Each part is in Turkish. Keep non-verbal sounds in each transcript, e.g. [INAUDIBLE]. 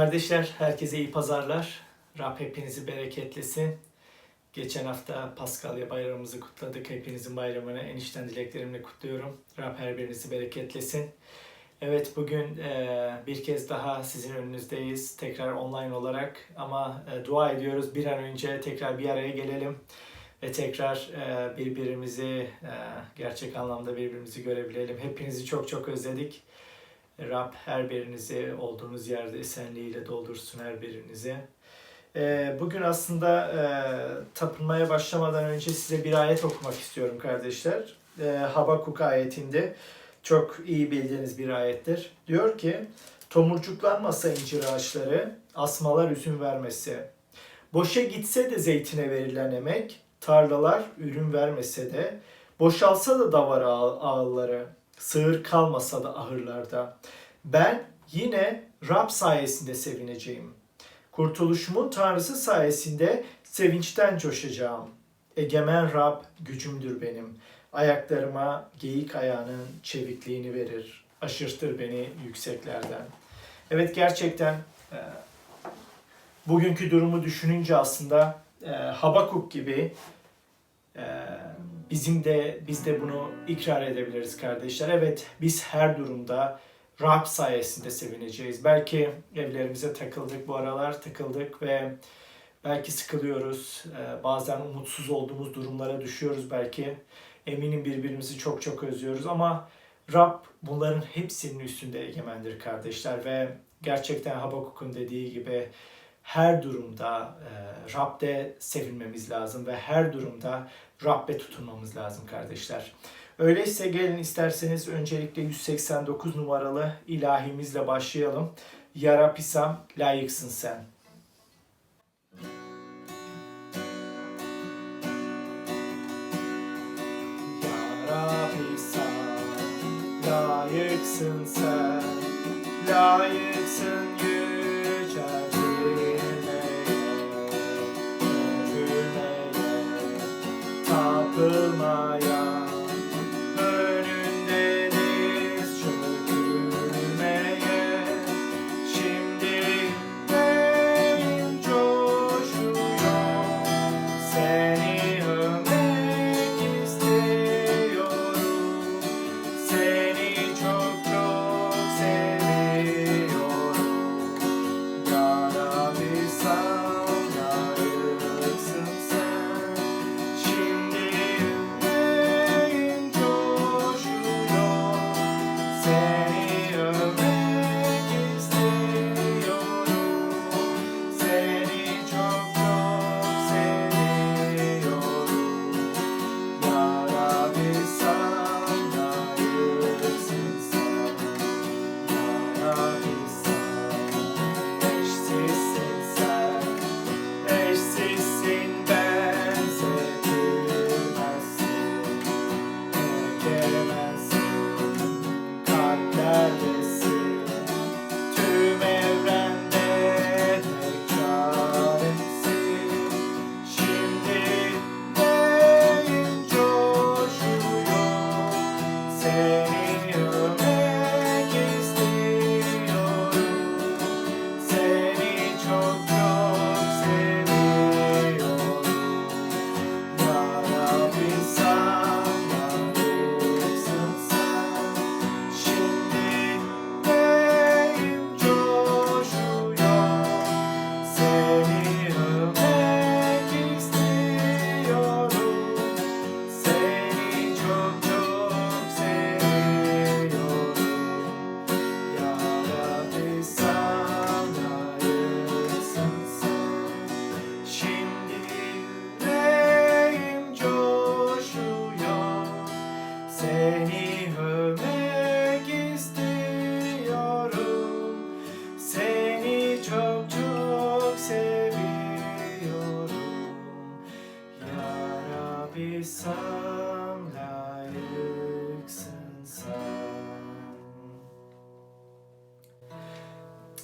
Kardeşler, herkese iyi pazarlar. Rab hepinizi bereketlesin. Geçen hafta Paskalya bayramımızı kutladık. Hepinizin bayramını enişten dileklerimle kutluyorum. Rab her birinizi bereketlesin. Evet bugün e, bir kez daha sizin önünüzdeyiz. Tekrar online olarak ama e, dua ediyoruz bir an önce tekrar bir araya gelelim. Ve tekrar e, birbirimizi gerçek anlamda birbirimizi görebilelim. Hepinizi çok çok özledik. Rab her birinizi olduğunuz yerde esenliğiyle doldursun her birinizi. Ee, Bugün aslında e, tapınmaya başlamadan önce size bir ayet okumak istiyorum kardeşler. Ee, Habakuk ayetinde çok iyi bildiğiniz bir ayettir. Diyor ki, tomurcuklanmasa incir ağaçları, asmalar üzüm vermese, boşa gitse de zeytine verilen emek, tarlalar ürün vermese de, boşalsa da davar ağ- ağları, sığır kalmasa da ahırlarda, ben yine Rab sayesinde sevineceğim. Kurtuluşumun Tanrısı sayesinde sevinçten coşacağım. Egemen Rab gücümdür benim. Ayaklarıma geyik ayağının çevikliğini verir. Aşırtır beni yükseklerden. Evet gerçekten e, bugünkü durumu düşününce aslında e, Habakuk gibi e, bizim de biz de bunu ikrar edebiliriz kardeşler. Evet biz her durumda Rab sayesinde sevineceğiz. Belki evlerimize takıldık bu aralar takıldık ve belki sıkılıyoruz. Ee, Bazen umutsuz olduğumuz durumlara düşüyoruz belki. Eminim birbirimizi çok çok özlüyoruz ama Rab bunların hepsinin üstünde egemendir kardeşler ve gerçekten Habakuk'un dediği gibi her durumda e, Rab'de sevinmemiz lazım ve her durumda Rab'be tutunmamız lazım kardeşler. Öyleyse gelin isterseniz öncelikle 189 numaralı ilahimizle başlayalım. Yarapisam layıksın sen. Yarapisam layıksın sen, layıksın tapılmaya, önünde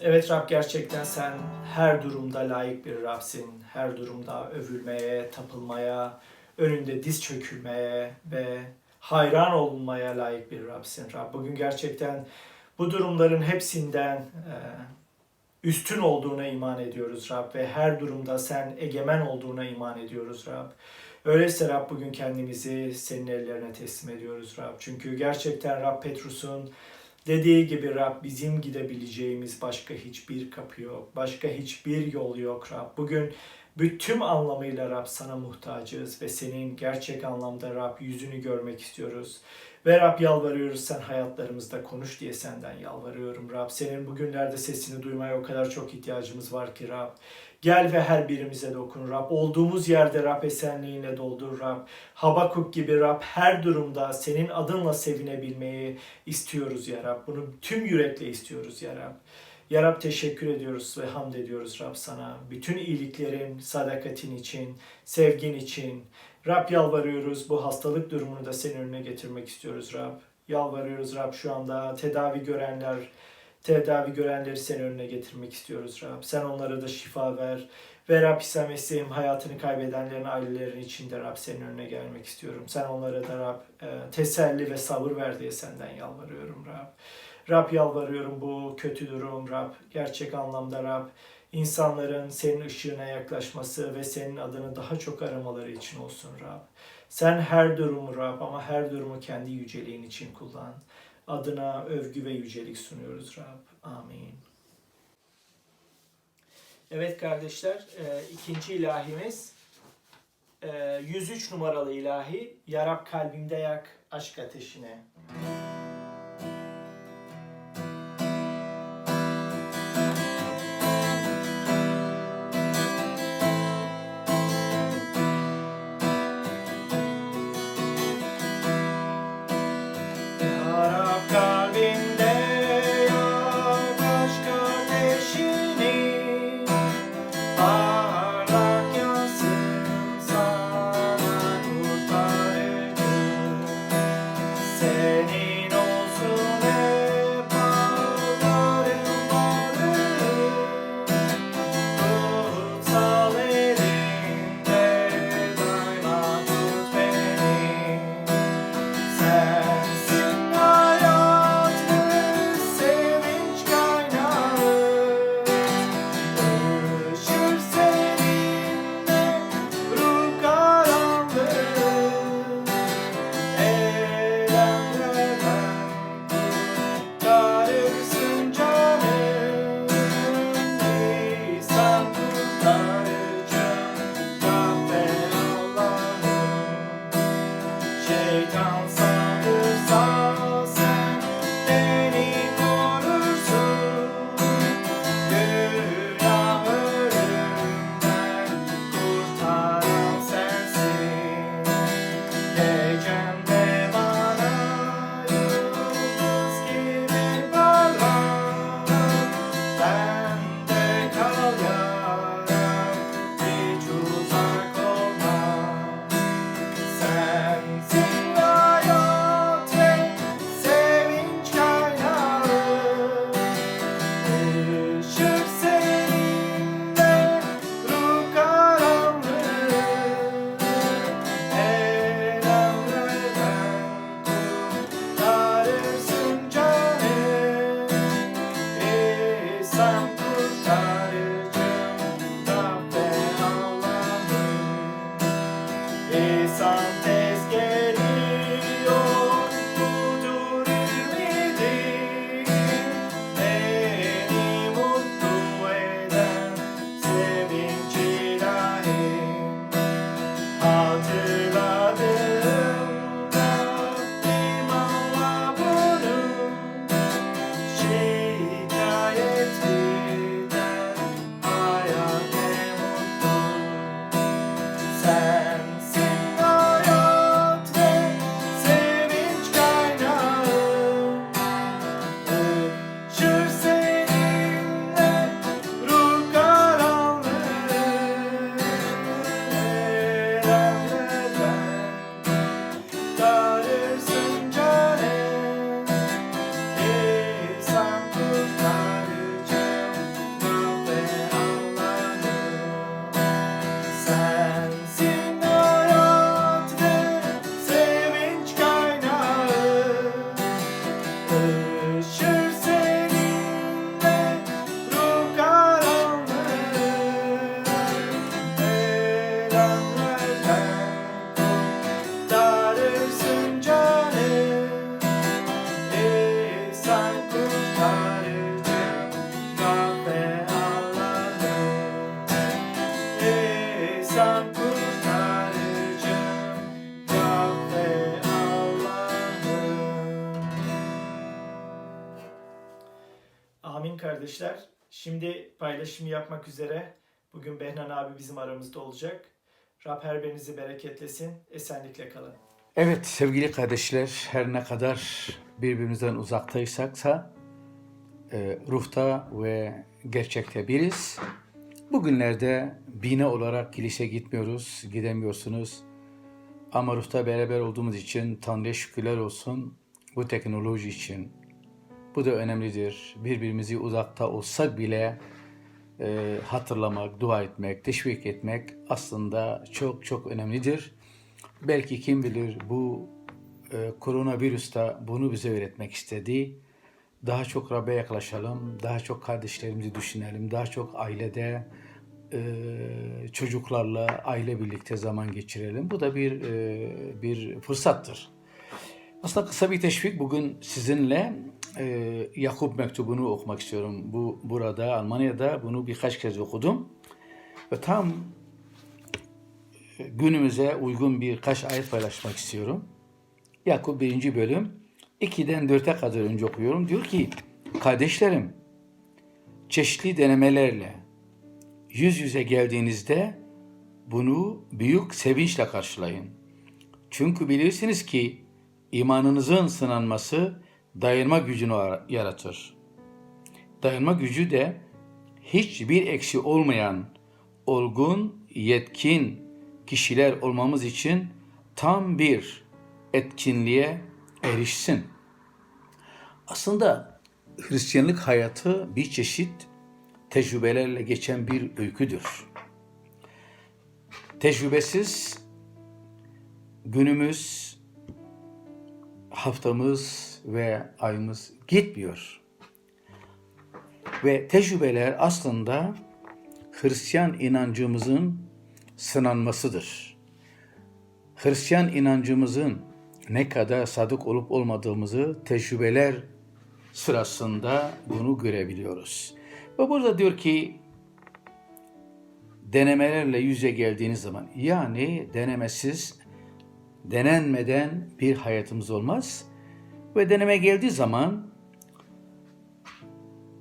Evet Rab gerçekten sen her durumda layık bir Rabsin. Her durumda övülmeye, tapılmaya, önünde diz çökülmeye ve hayran olunmaya layık bir Rabsin. Rab bugün gerçekten bu durumların hepsinden e, üstün olduğuna iman ediyoruz Rab ve her durumda sen egemen olduğuna iman ediyoruz Rab. Öyleyse Rab bugün kendimizi senin ellerine teslim ediyoruz Rab. Çünkü gerçekten Rab Petrus'un dediği gibi Rab bizim gidebileceğimiz başka hiçbir kapı yok. Başka hiçbir yol yok Rab. Bugün bütün anlamıyla Rab sana muhtacız ve senin gerçek anlamda Rab yüzünü görmek istiyoruz. Ve Rab yalvarıyoruz sen hayatlarımızda konuş diye senden yalvarıyorum Rab. Senin bugünlerde sesini duymaya o kadar çok ihtiyacımız var ki Rab. Gel ve her birimize dokun Rab. Olduğumuz yerde Rab esenliğinle doldur Rab. Habakuk gibi Rab her durumda senin adınla sevinebilmeyi istiyoruz ya Rab. Bunu tüm yürekle istiyoruz ya Rab. Ya Rab teşekkür ediyoruz ve hamd ediyoruz Rab sana. Bütün iyiliklerin, sadakatin için, sevgin için. Rab yalvarıyoruz bu hastalık durumunu da senin önüne getirmek istiyoruz Rab. Yalvarıyoruz Rab şu anda tedavi görenler, tedavi görenleri senin önüne getirmek istiyoruz Rab. Sen onlara da şifa ver. Ve Rab İsa Mesih'im hayatını kaybedenlerin ailelerinin içinde Rab senin önüne gelmek istiyorum. Sen onlara da Rab e, teselli ve sabır ver diye senden yalvarıyorum Rab. Rab yalvarıyorum bu kötü durum Rab. Gerçek anlamda Rab insanların senin ışığına yaklaşması ve senin adını daha çok aramaları için olsun Rab. Sen her durumu Rab ama her durumu kendi yüceliğin için kullan. Adına övgü ve yücelik sunuyoruz Rab. Amin. Evet kardeşler, e, ikinci ilahimiz e, 103 numaralı ilahi. Yarab kalbimde yak aşk ateşine. Yarab Şimdi paylaşımı yapmak üzere bugün Behnan abi bizim aramızda olacak. Rab her birinizi bereketlesin. Esenlikle kalın. Evet sevgili kardeşler her ne kadar birbirimizden uzaktaysak e, ruhta ve gerçekte biriz. Bugünlerde bine olarak kilise gitmiyoruz, gidemiyorsunuz. Ama ruhta beraber olduğumuz için Tanrı'ya şükürler olsun bu teknoloji için. Bu da önemlidir. Birbirimizi uzakta olsak bile e, hatırlamak, dua etmek, teşvik etmek aslında çok çok önemlidir. Belki kim bilir bu e, koronavirüs de bunu bize öğretmek istedi. Daha çok Rab'be yaklaşalım, daha çok kardeşlerimizi düşünelim, daha çok ailede e, çocuklarla aile birlikte zaman geçirelim. Bu da bir e, bir fırsattır. Aslında kısa bir teşvik bugün sizinle e, Yakup mektubunu okumak istiyorum. Bu burada Almanya'da bunu birkaç kez okudum ve tam günümüze uygun birkaç ayet paylaşmak istiyorum. Yakup 1. bölüm 2'den 4'e kadar önce okuyorum. Diyor ki kardeşlerim çeşitli denemelerle yüz yüze geldiğinizde bunu büyük sevinçle karşılayın. Çünkü bilirsiniz ki imanınızın sınanması dayanma gücünü yaratır. Dayanma gücü de hiçbir eksi olmayan, olgun, yetkin kişiler olmamız için tam bir etkinliğe erişsin. Aslında Hristiyanlık hayatı bir çeşit tecrübelerle geçen bir öyküdür. Tecrübesiz günümüz, haftamız ve ayımız gitmiyor. Ve tecrübeler aslında Hristiyan inancımızın sınanmasıdır. Hristiyan inancımızın ne kadar sadık olup olmadığımızı tecrübeler sırasında bunu görebiliyoruz. Ve burada diyor ki denemelerle yüze geldiğiniz zaman yani denemesiz, denenmeden bir hayatımız olmaz. Ve deneme geldiği zaman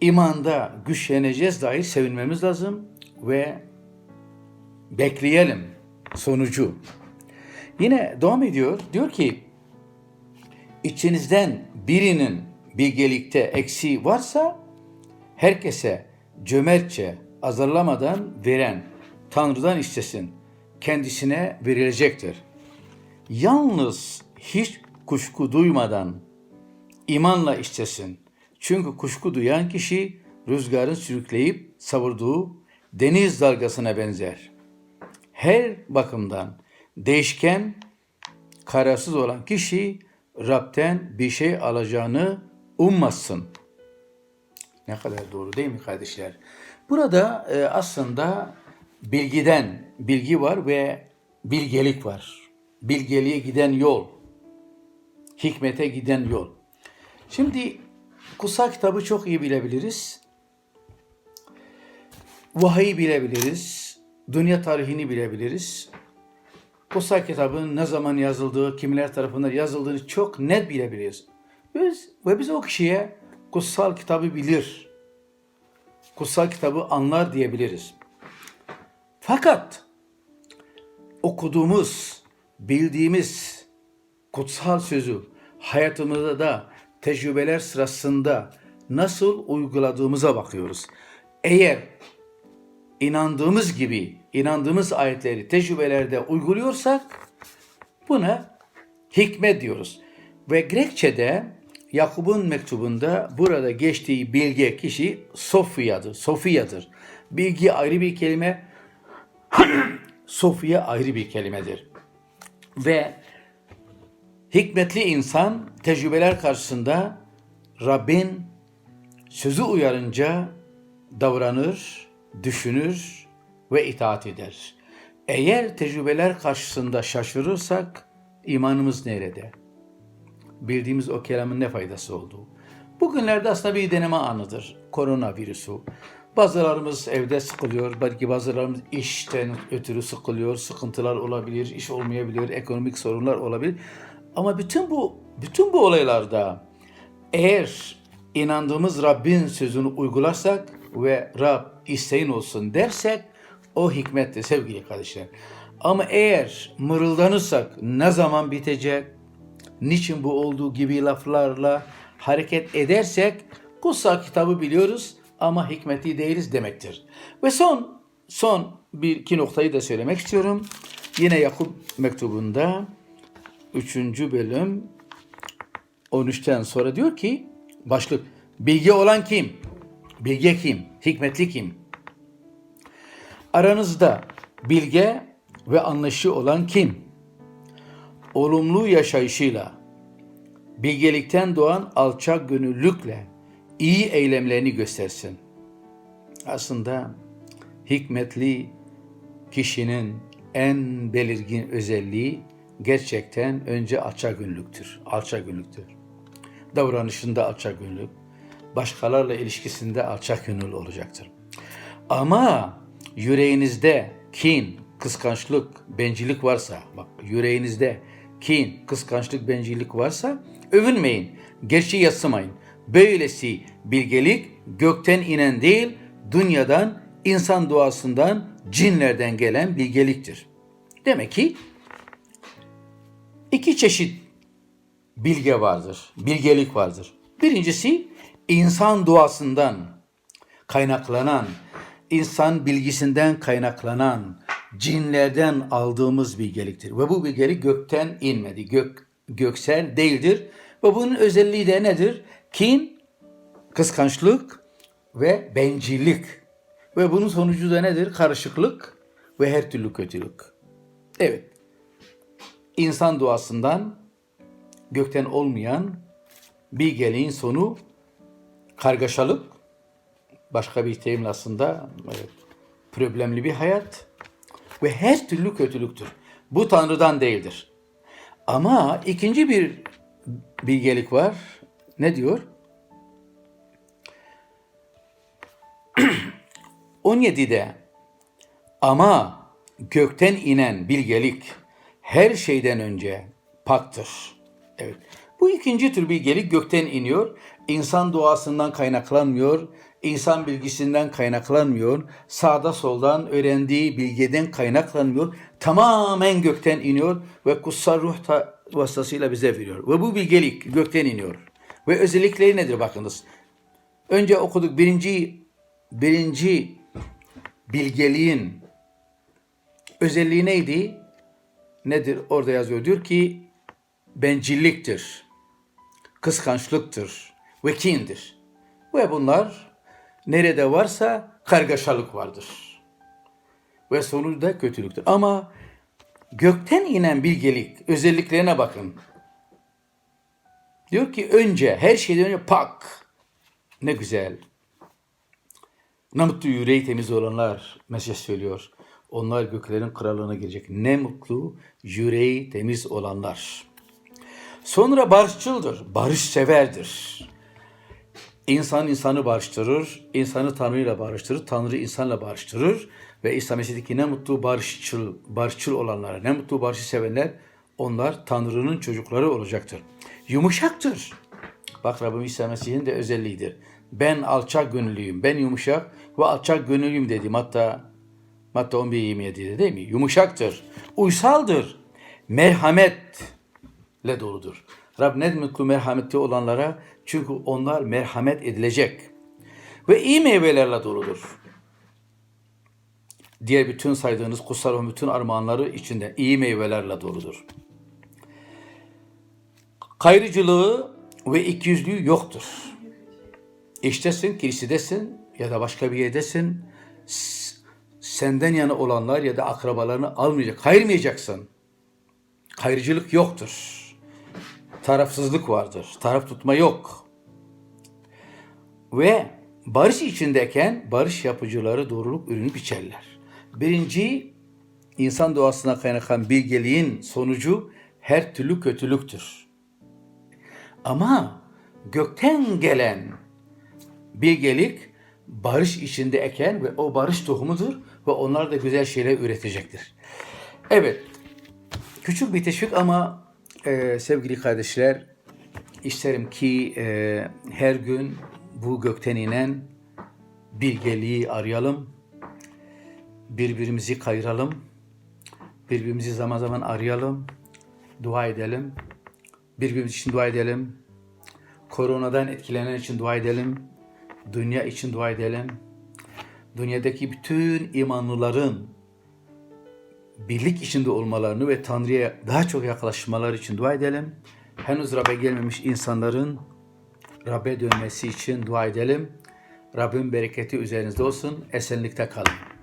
imanda güçleneceğiz dahi sevinmemiz lazım ve bekleyelim sonucu. Yine devam ediyor. Diyor ki içinizden birinin bilgelikte eksiği varsa herkese cömertçe azarlamadan veren Tanrı'dan istesin. Kendisine verilecektir. Yalnız hiç kuşku duymadan imanla istesin. Çünkü kuşku duyan kişi rüzgarın sürükleyip savurduğu deniz dalgasına benzer. Her bakımdan değişken, kararsız olan kişi Rab'den bir şey alacağını ummasın. Ne kadar doğru değil mi kardeşler? Burada e, aslında bilgiden bilgi var ve bilgelik var. Bilgeliğe giden yol, hikmete giden yol. Şimdi kutsal kitabı çok iyi bilebiliriz. Vahiy bilebiliriz. Dünya tarihini bilebiliriz. Kutsal kitabın ne zaman yazıldığı, kimler tarafından yazıldığını çok net bilebiliriz. Biz, ve biz o kişiye kutsal kitabı bilir, kutsal kitabı anlar diyebiliriz. Fakat okuduğumuz, bildiğimiz kutsal sözü hayatımızda da tecrübeler sırasında nasıl uyguladığımıza bakıyoruz. Eğer inandığımız gibi, inandığımız ayetleri tecrübelerde uyguluyorsak buna hikmet diyoruz. Ve Grekçe'de Yakup'un mektubunda burada geçtiği bilge kişi Sofya'dır. Sofya'dır. Bilgi ayrı bir kelime, [CLEARS THROAT] Sofya ayrı bir kelimedir. Ve hikmetli insan tecrübeler karşısında Rabbin sözü uyarınca davranır, düşünür ve itaat eder. Eğer tecrübeler karşısında şaşırırsak imanımız nerede? Bildiğimiz o kelamın ne faydası olduğu. Bugünlerde aslında bir deneme anıdır. Koronavirüsü. Bazılarımız evde sıkılıyor, belki bazılarımız işten ötürü sıkılıyor, sıkıntılar olabilir, iş olmayabilir, ekonomik sorunlar olabilir. Ama bütün bu bütün bu olaylarda eğer inandığımız Rabbin sözünü uygularsak ve Rab isteğin olsun dersek o hikmettir sevgili kardeşler. Ama eğer mırıldanırsak ne zaman bitecek, niçin bu olduğu gibi laflarla hareket edersek kutsal kitabı biliyoruz ama hikmeti değiliz demektir. Ve son son bir iki noktayı da söylemek istiyorum. Yine Yakup mektubunda 3. bölüm 13'ten sonra diyor ki başlık bilgi olan kim? Bilge kim? Hikmetli kim? Aranızda bilge ve anlayışı olan kim? Olumlu yaşayışıyla, bilgelikten doğan alçak gönüllülükle iyi eylemlerini göstersin. Aslında hikmetli kişinin en belirgin özelliği gerçekten önce alçak gönüllüktür. Alçak gönüllüktür. Davranışında alçak gönüllük, başkalarla ilişkisinde alçak gönüllü olacaktır. Ama yüreğinizde kin, kıskançlık, bencillik varsa, bak yüreğinizde kin, kıskançlık, bencillik varsa övünmeyin, gerçeği yatsımayın. Böylesi bilgelik gökten inen değil, dünyadan, insan doğasından, cinlerden gelen bilgeliktir. Demek ki iki çeşit bilge vardır, bilgelik vardır. Birincisi insan doğasından kaynaklanan, insan bilgisinden kaynaklanan, cinlerden aldığımız bilgeliktir. Ve bu bilgelik gökten inmedi, gök, göksel değildir. Ve bunun özelliği de nedir? Kin, kıskançlık ve bencillik. Ve bunun sonucu da nedir? Karışıklık ve her türlü kötülük. Evet, insan doğasından gökten olmayan bilgeliğin sonu kargaşalık, başka bir terimle aslında problemli bir hayat ve her türlü kötülüktür. Bu Tanrı'dan değildir. Ama ikinci bir bilgelik var. Ne diyor? [CLEARS THROAT] 17'de ama gökten inen bilgelik her şeyden önce paktır. Evet. Bu ikinci tür bilgelik gökten iniyor. İnsan doğasından kaynaklanmıyor. insan bilgisinden kaynaklanmıyor. Sağda soldan öğrendiği bilgeden kaynaklanmıyor. Tamamen gökten iniyor ve kutsal ruh ta- vasıtasıyla bize veriyor. Ve bu bilgelik gökten iniyor. Ve özellikleri nedir bakınız. Önce okuduk birinci birinci bilgeliğin özelliği neydi? Nedir? Orada yazıyor. Diyor ki bencilliktir, kıskançlıktır ve kindir. Ve bunlar nerede varsa kargaşalık vardır. Ve sonu da kötülüktür. Ama gökten inen bilgelik özelliklerine bakın. Diyor ki önce her şeyden önce pak. Ne güzel. Ne mutlu yüreği temiz olanlar mesaj söylüyor. Onlar göklerin krallığına girecek. Ne mutlu yüreği temiz olanlar. Sonra barışçıldır, barış severdir. İnsan insanı barıştırır, insanı Tanrı'yla barıştırır, Tanrı insanla barıştırır ve İsa Mesih'teki ne mutlu barışçıl, barışçıl olanlara, ne mutlu barışı sevenler, onlar Tanrı'nın çocukları olacaktır. Yumuşaktır. Bak Rabbim İsa Mesih'in de özelliğidir. Ben alçak gönüllüyüm, ben yumuşak ve alçak gönüllüyüm dedim. Hatta Matta 11 27'de değil mi? Yumuşaktır, uysaldır, merhametle doludur. Rab ne mutlu merhametli olanlara çünkü onlar merhamet edilecek. Ve iyi meyvelerle doludur. Diğer bütün saydığınız kutsal bütün armağanları içinde iyi meyvelerle doludur. Kayrıcılığı ve ikiyüzlüğü yoktur. İştesin, kilisedesin ya da başka bir yerdesin. Senden yana olanlar ya da akrabalarını almayacak, kayırmayacaksın. Kayrıcılık yoktur. Tarafsızlık vardır. Taraf tutma yok. Ve barış içindeyken barış yapıcıları doğruluk ürünü biçerler. Birinci, insan doğasına kaynaklanan bilgeliğin sonucu her türlü kötülüktür. Ama gökten gelen bilgelik barış içinde eken ve o barış tohumudur ve onlar da güzel şeyler üretecektir. Evet, küçük bir teşvik ama e, sevgili kardeşler isterim ki e, her gün bu gökten inen bilgeliği arayalım. Birbirimizi kayıralım. Birbirimizi zaman zaman arayalım. Dua edelim. Birbirimiz için dua edelim. Koronadan etkilenen için dua edelim. Dünya için dua edelim. Dünyadaki bütün imanlıların birlik içinde olmalarını ve Tanrı'ya daha çok yaklaşmaları için dua edelim. Henüz Rab'be gelmemiş insanların Rab'be dönmesi için dua edelim. Rabbin bereketi üzerinizde olsun. Esenlikte kalın.